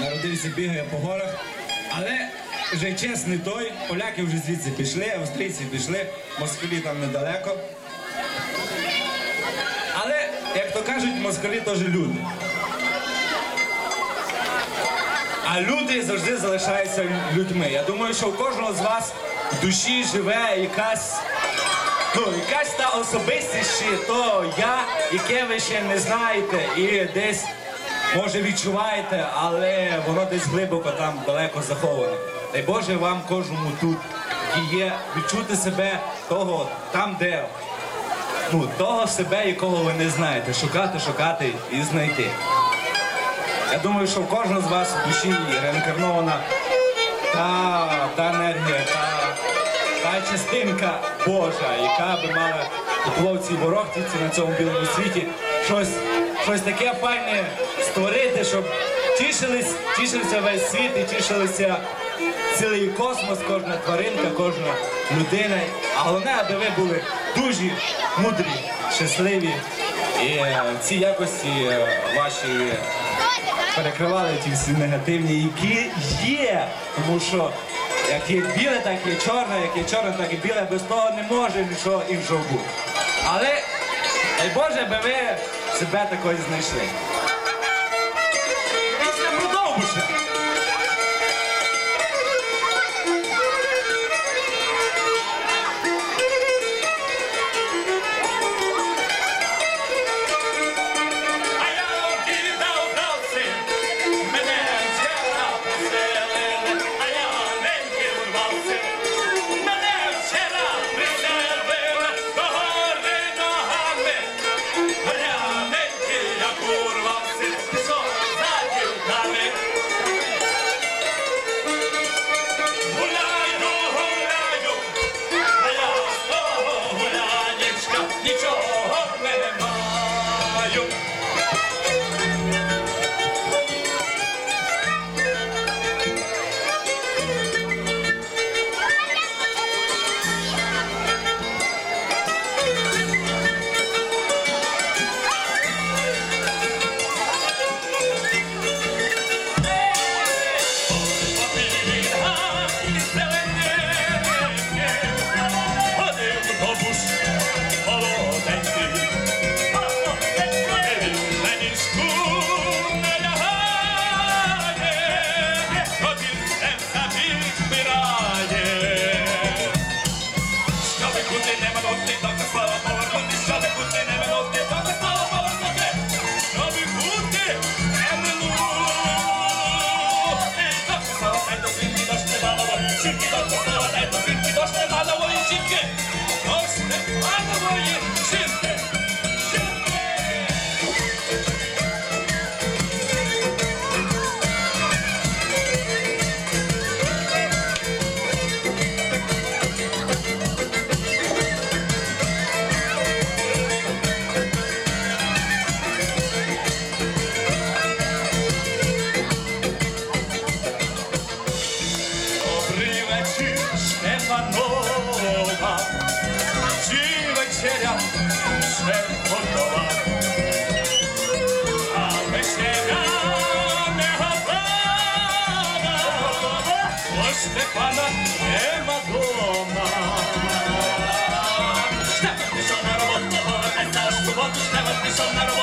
народився, бігає по горах. Але вже час не той, поляки вже звідси пішли, австрійці пішли, москалі там недалеко. Але, як то кажуть, москалі теж люди. А люди завжди залишаються людьми. Я думаю, що у кожного з вас в душі живе якась, ну, якась та особистість, чи то я, яке ви ще не знаєте, і десь, може, відчуваєте, але воно десь глибоко там далеко заховане. Дай Боже вам кожному тут і є відчути себе того там, де ну, того себе, якого ви не знаєте. Шукати, шукати і знайти. Я думаю, що в кожного з вас в душі реінкарнована та, та енергія, та, та частинка Божа, яка би мала тепло в цій ворогтівці на цьому білому світі щось, щось таке файне створити, щоб тішились, тішився весь світ і тішилися цілий космос, кожна тваринка, кожна людина. А головне, аби ви були дуже мудрі, щасливі. І е, ці якості е, ваші перекривали ті всі негативні, які є. Тому що як є біле, так є чорне, як є чорне, так і біле, без того не може нічого іншого бути. Але дай Боже, би ви себе такої знайшли. Bolsonaro